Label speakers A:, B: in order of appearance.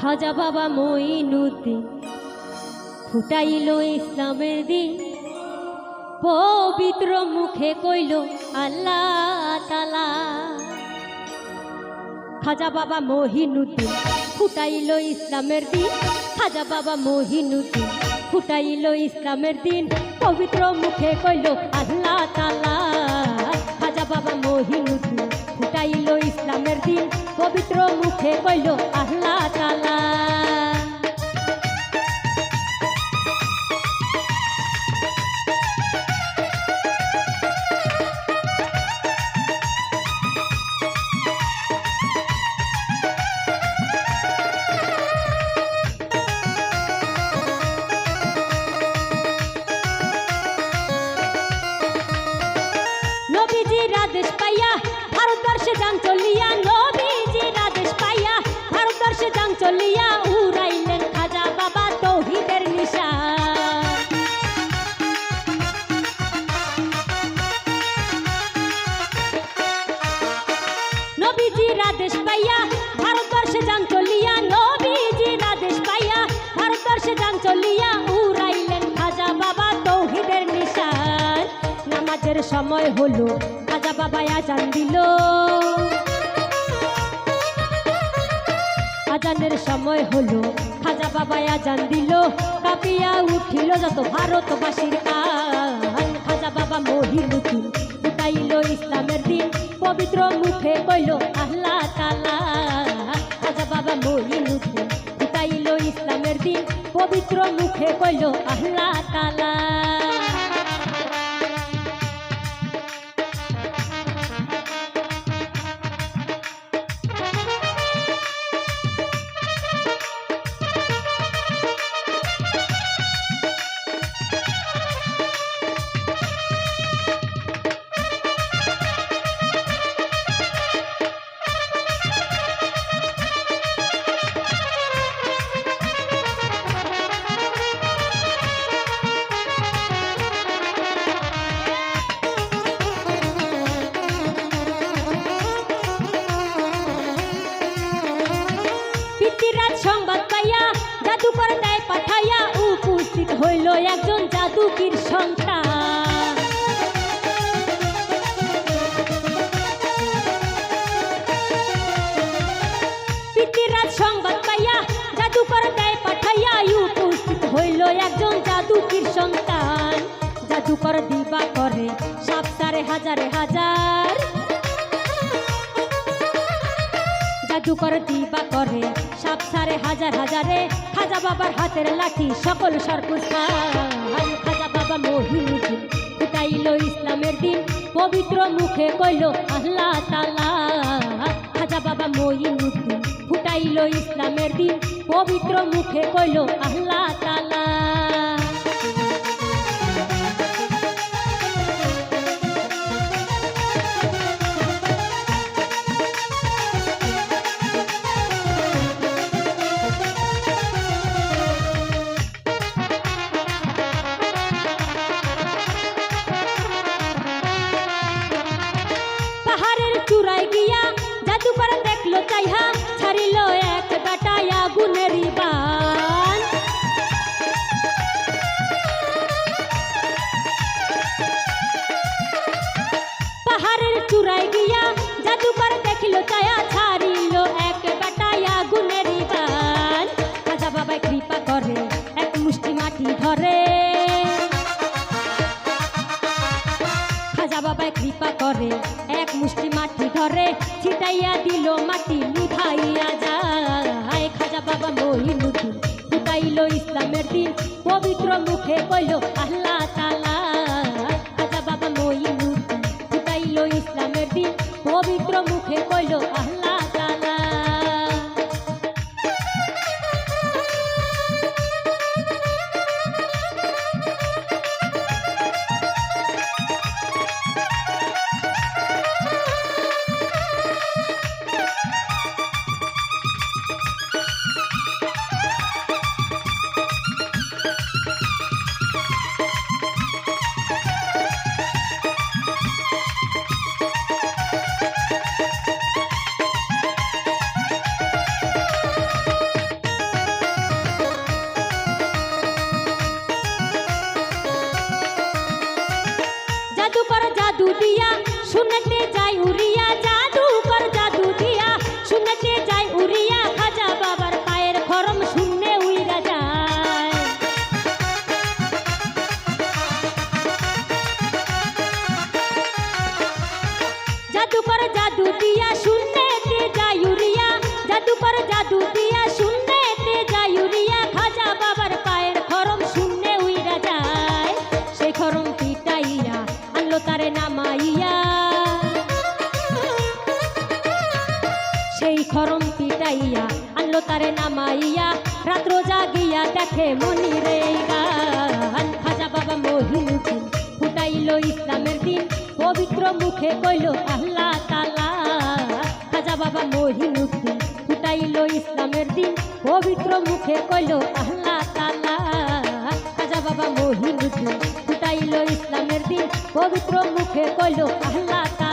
A: খাজা বাবা মঈনুদ্দিন ফুটাইল ইসলামের দিন। পবিত্র মুখে কইল, আল্লাহ তালা খাজা বাবা মহিনুদ্দিন ফুটাইল ইসলামের দিন। খাজা বাবা মহিনুদ্দিন ফুটাইল ইসলামের দিন। পবিত্র মুখে কইল, আল্লাহ তালা পবিত্র মুখে কইল আল্লাহ তালা ভারতবর্ষে উড়াইলেন খাজা বাবা তৌহিদের নিশা। নবীজির আদেশ পাইয়া ভারতবর্ষে যান চলিয়া, নবীজির আদেশ পাইয়া ভারতবর্ষে যান চলিয়া উড়াইলেন খাজা বাবা তৌহিদের নিশান নামাজের সময় হলো, খাজা বাবা আজান দিল। আজানের সময় হলো। খাজা বাবা আজান দিল, কাপিয়া উঠিল যত ভারতবাসীর কান খাজা বাবা মহিনুদ্দিন উঠাইল ইসলামের দিন, পবিত্র মুখে কইল, আল্লাহ তালা খাজা বাবা মহিনুদ্দিন উঠাইল ইসলামের দিন, পবিত্র মুখে কইল, আল্লাহ তালা হইল একজন জাদুকির সন্তান। পিতৃরাজ সংবাদ পাইয়া জাদুকর দেয় পাঠাইয়া উপস্থিত হইল একজন জাদুকির সন্তান। জাদুকর দিবা করে সাপ সারে হাজারে হাজার। জাদুকর দিবা করে। সাপ সারে হাজার হাজারে খাজা বাবার হাতের লাঠি, সকল খাজা বাবা ফুটাইল ইসলামের দিন, পবিত্র মুখে কইল আল্লাহ তালা খাজা বাবা মহিনুদ্দিন ফুটাইল ইসলামের দিন, পবিত্র মুখে কইল আল্লাহ তালা মাটি ধরে ছিটাইয়া দিল মাটি নিভাইয়া যায়। খাজা বাবা মহিনুদ্দিন ফুটাইল ইসলামের দিন, পবিত্র মুখে কইল, আল্লাহ তালা খাজা বাবা মহিনুদ্দিন ফুটাইল ইসলামের দিন, পবিত্র মুখে কইল, আল্লাহ শুনতে পিটাইয়া আনলো তারে নামাইয়া রাত্র জাগিয়া দেখে মনি রে গান। খাজা বাবা মহিনুদ্দিন ফুটাইলো ইসলামের দিন। পবিত্র মুখে কইল আল্লাহ তালা খাজা বাবা মহিনুদ্দিন ফুটাইলো ইসলামের দিন। পবিত্র মুখে কইল আল্লাহ তালা খাজা বাবা মহিনুদ্দিন ফুটাইলো ইসলামের দিন। পবিত্র মুখে কইল আল্লাহ তালা